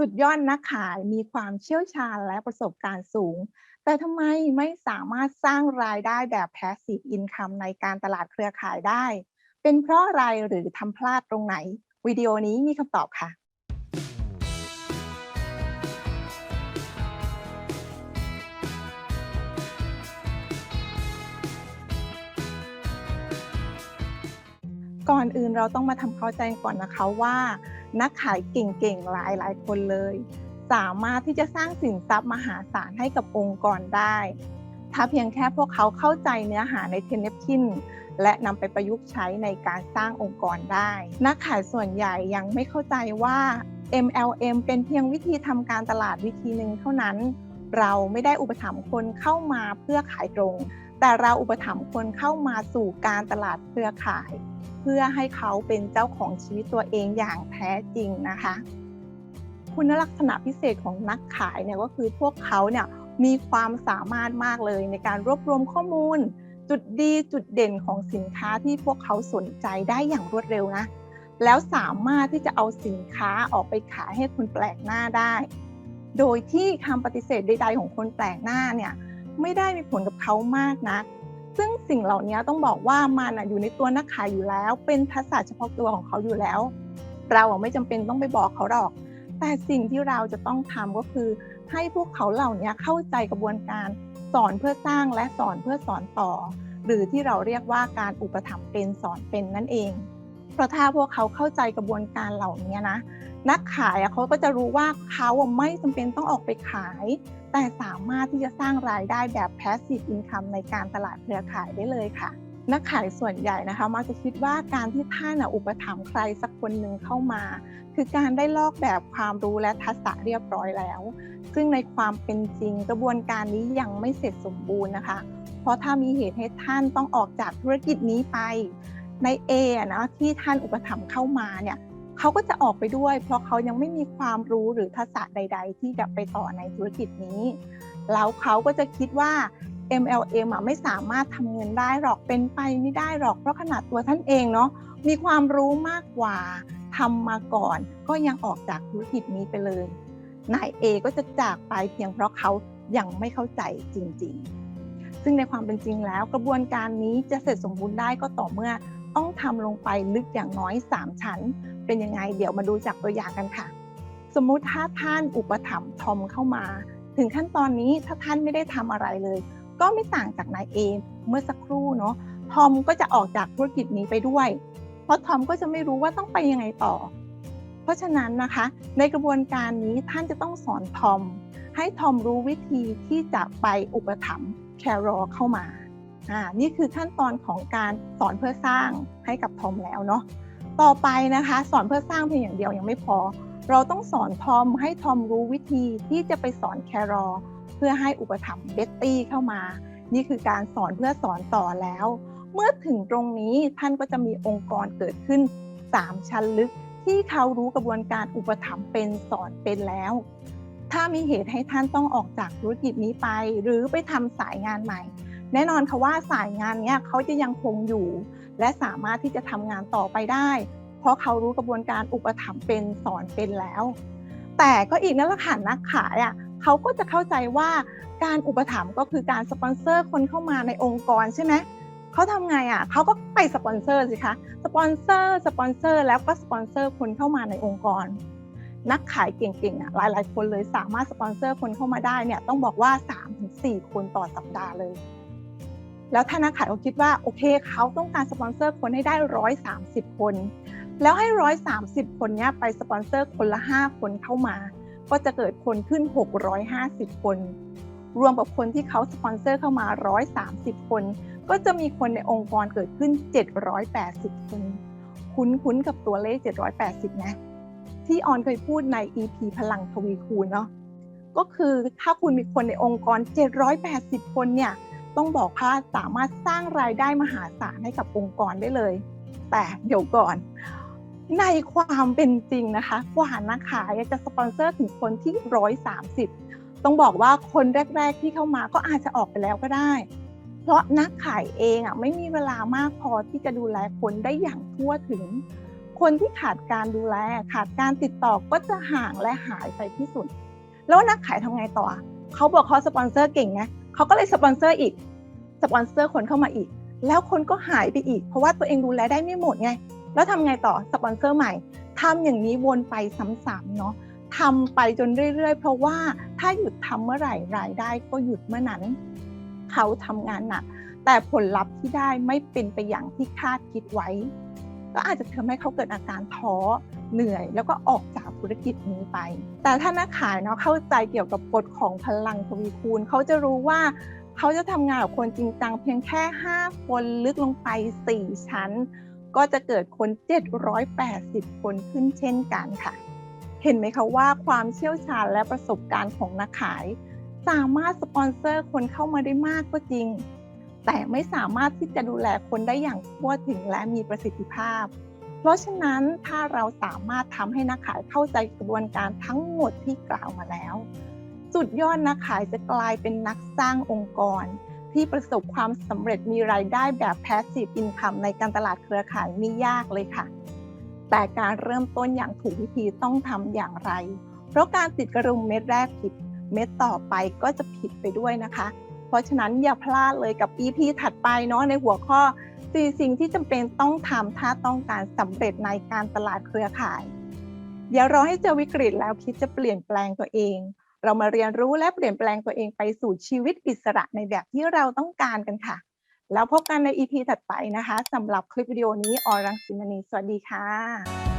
สุดยอดนักขายมีความเชี่ยวชาญและประสบการณ์สูง แต่ทำไมไม่สามารถสร้างรายได้แบบ Passive Income ในการตลาดเครือข่ายได้ เป็นเพราะอะไรหรือทำพลาดตรงไหน วิดีโอนี้มีคำตอบค่ะก่อนอื่นเราต้องมาทำเข้าใจก่อนนะคะว่า นักขายเก่งๆ หลายๆคนเลย สามารถที่จะสร้างสินทรัพย์มหาศาลให้กับองค์กรได้ ถ้าเพียงแค่พวกเขาเข้าใจเนื้อหาในเทนเนปคินและนำไปประยุกต์ใช้ในการสร้างองค์กรได้ นักขายส่วนใหญ่ยังไม่เข้าใจว่า MLM เป็นเพียงวิธีทำการตลาดวิธีหนึ่งเท่านั้น เราไม่ได้อุปถัมภ์คนเข้ามาเพื่อขายตรง แต่เราอุปถัมภ์คนเข้ามาสู่การตลาดเครือข่าย เพื่อให้เขาเป็นเจ้าของชีวิตตัวเองอย่างแท้จริงนะคะ คุณลักษณะพิเศษของนักขายเนี่ยก็คือพวกเขาเนี่ยมีความสามารถมากเลยในการรวบรวมข้อมูล จุดดีจุดเด่นของสินค้าที่พวกเขาสนใจได้อย่างรวดเร็วนะ แล้วสามารถที่จะเอาสินค้าออกไปขายให้คนแปลกหน้าได้ โดยที่คำปฏิเสธใด ๆ ของคนแปลกหน้าเนี่ยไม่ได้มีผลกับเขามากนะัก ซึ่งสิ่งเหล่านี้ต้องบอกว่ามันอยู่ในตัวนักขายอยู่แล้ว เป็นทักษะเฉพาะตัวของเขาอยู่แล้ว เราไม่จำเป็นต้องไปบอกเขาหรอก แต่สิ่งที่เราจะต้องทำก็คือ ให้พวกเขาเหล่านี้เข้าใจกระบวนการสอนเพื่อสร้างและสอนเพื่อสอนต่อ หรือที่เราเรียกว่าการอุปถัมภ์เป็นสอนเป็นนั่นเอง เพราะถ้าพวกเขาเข้าใจกระบวนการเหล่านี้นะ นักขายเขาก็จะรู้ว่าเขาไม่จำเป็นต้องออกไปขาย แต่สามารถที่จะสร้างรายได้แบบ passive income ในการตลาดเครือข่ายได้เลยค่ะ นักขายส่วนใหญ่นะคะมักจะคิดว่าการที่ท่านอุปถัมภ์ใครสักคนหนึ่งเข้ามา คือการได้ลอกแบบความรู้และทักษะเรียบร้อยแล้ว ซึ่งในความเป็นจริงกระบวนการนี้ยังไม่เสร็จสมบูรณ์นะคะ เพราะถ้ามีเหตุให้ท่านต้องออกจากธุรกิจนี้ไป ใน A นะที่ท่านอุปถัมภ์เข้ามาเนี่ยเขาก็จะออกไปด้วย เพราะเขายังไม่มีความรู้หรือทักษะใด ๆ ที่จะไปต่อในธุรกิจนี้ แล้วเขาก็จะคิดว่า MLM อะไม่สามารถทำเงินได้หรอกเป็นไปไม่ได้หรอกเพราะขนาดตัวท่านเองเนาะมีความรู้มากกว่าทำมาก่อน ก็ยังออกจากธุรกิจนี้ไปเลย นายเอก็จะจากไปเพียงเพราะเขายังไม่เข้าใจจริง ๆ ซึ่งในความเป็นจริงแล้วกระบวนการนี้จะเสร็จสมบูรณ์ได้ก็ต่อเมื่อ ต้องทำลงไปลึกอย่างน้อย 3 ชั้น เป็นยังไงเดี๋ยวมาดูจากตัวอย่างกันค่ะ สมมุติถ้าท่านอุปถัมภ์ทอมเข้ามา ถึงขั้นตอนนี้ถ้าท่านไม่ได้ทำอะไรเลย ก็ไม่ต่างจากนายเอเมื่อสักครู่เนาะทอมก็จะออกจากธุรกิจนี้ไปด้วย เพราะทอมก็จะไม่รู้ว่าต้องไปยังไงต่อ เพราะฉะนั้นนะคะ ในกระบวนการนี้ท่านจะต้องสอนทอมให้ทอมรู้วิธีที่จะไปอุปถัมภ์แครอเข้ามา อ่านี่คือขั้นตอนของการสอนเพื่อสร้างให้กับทอมแล้วเนาะต่อไปนะคะสอนเพื่อสร้างเพียงอย่างเดียวยังไม่พอ เราต้องสอนทอมให้ทอมรู้วิธีที่จะไปสอนแครอเพื่อให้อุปถัมภ์เบ็ตตี้เข้ามา นี่คือการสอนเพื่อสอนต่อแล้ว เมื่อถึงตรงนี้ท่านก็จะมีองค์กรเกิดขึ้น 3 ชั้นลึกที่เขารู้กระบวนการอุปถัมภ์เป็นสอนเป็นแล้ว ถ้ามีเหตุให้ท่านต้องออกจากธุรกิจนี้ไป หรือไปทำสายงานใหม่ แน่นอนค่ะว่าสายงานนี้เขาจะยังคงอยู่ และสามารถที่จะทำงานต่อไปได้ เพราะเขารู้กระบวนการอุปถัมภ์เป็นสอนเป็นแล้ว แต่ก็อีกนั่นแหละค่ะนักขายอะเขาก็จะเข้าใจว่าการอุปถัมภ์ก็คือการสปอนเซอร์คนเข้ามาในองค์กรใช่ไหมเขาทำไงอะเขาก็ไปสปอนเซอร์สิคะสปอนเซอร์สปอนเซอร์แล้วก็สปอนเซอร์คนเข้ามาในองค์กร นักขายเก่งๆอะหลายๆ คนเลยสามารถสปอนเซอร์คนเข้ามาได้เนี่ยต้องบอกว่า 3-4 คนต่อสัปดาห์เลย แล้วถ้านักขายเขาคิดว่าโอเคเขาต้องการสปอนเซอร์คนให้ได้130คน แล้วให้130คนนี้ไปสปอนเซอร์คนละ5คนเข้ามา ก็จะเกิดคนขึ้น650คน รวมกับคนที่เขาสปอนเซอร์เข้ามา130คน ก็จะมีคนในองค์กรเกิดขึ้น780คน คุ้นๆกับตัวเลข780นะ ที่ออนเคยพูดใน EP พลังทวีคูณเนาะก็คือถ้าคุณมีคนในองค์กร 780 คนเนี่ย ต้องบอกว่าสามารถสร้างรายได้มหาศาลให้กับองค์กรได้เลย แต่เดี๋ยวก่อน ในความเป็นจริงนะคะกว่านักขายจะสปอนเซอร์ถึงคนที่130ต้องบอกว่าคนแรก ๆ ที่เข้ามาก็อาจจะออกไปแล้วก็ได้ เพราะนักขายเองอะไม่มีเวลามากพอที่จะดูแลคนได้อย่างทั่วถึง คนที่ขาดการดูแล ขาดการติดต่อก็จะห่างและหายไปที่สุด แล้วนักขายทำไงต่อเขาบอกเขาสปอนเซอร์เก่งไง เขาก็เลยสปอนเซอร์อีกสปอนเซอร์คนเข้ามาอีก แล้วคนก็หายไปอีก เพราะว่าตัวเองดูแลได้ไม่หมดไง แล้วทำไงต่อสปอนเซอร์ใหม่ทำอย่างนี้วนไปซ้ำๆเนาะทำไปจนเรื่อยๆ เพราะว่าถ้าหยุดทำเมื่อไหร่รายได้ก็หยุดเมื่อนั้น เขาทำงานหนักแต่ผลลัพธ์ที่ได้ไม่เป็นไปอย่างที่คาดคิดไว้ ก็อาจจะทำให้เขาเกิดอาการท้อ เหนื่อย แล้วก็ออกจากธุรกิจนี้ไป แต่ถ้านักขายเนาะเข้าใจเกี่ยวกับกฎของพลังทวีคูณเขาจะรู้ว่าเขาจะทำงานกับคนจริงจังเพียงแค่ 5 คนลึกลงไป 4 ชั้น ก็จะเกิดคน 780 คนขึ้นเช่นกันค่ะ เห็นไหมคะว่าความเชี่ยวชาญและประสบการณ์ของนักขาย สามารถสปอนเซอร์คนเข้ามาได้มากก็จริง แต่ไม่สามารถที่จะดูแลคนได้อย่างทั่วถึงและมีประสิทธิภาพเพ ราะฉะนั้นถ้าเราสามารถทำให้นักขายเข้าใจกระบวนการทั้งหมดที่กล่าวมาแล้ว สุดยอดนักขายจะกลายเป็นนักสร้างองค์กร ที่ประสบความสำเร็จมีรายได้แบบ passive income ในการตลาดเครือข่ายไม่ยากเลยค่ะ แต่การเริ่มต้นอย่างถูกวิธีต้องทำอย่างไร เพราะการติดกระดุมเม็ดแรกผิดเม็ดต่อไปก็จะผิดไปด้วยนะคะ เพราะฉะนั้นอย่าพลาดเลยกับ EP ถัดไปเนาะในหัวข้อ 4สิ่งที่จำเป็นต้องทำถ้าต้องการสำเร็จในการตลาดเครือข่าย อย่ารอให้เจอวิกฤตแล้วคิดจะเปลี่ยนแปลงตัวเอง เรามาเรียนรู้และเปลี่ยนแปลงตัวเองไปสู่ชีวิตอิสระในแบบที่เราต้องการกันค่ะ แล้วพบกันใน EP ถัดไปนะคะสำหรับคลิปวิดีโอนี้ออรังสิมณีสวัสดีค่ะ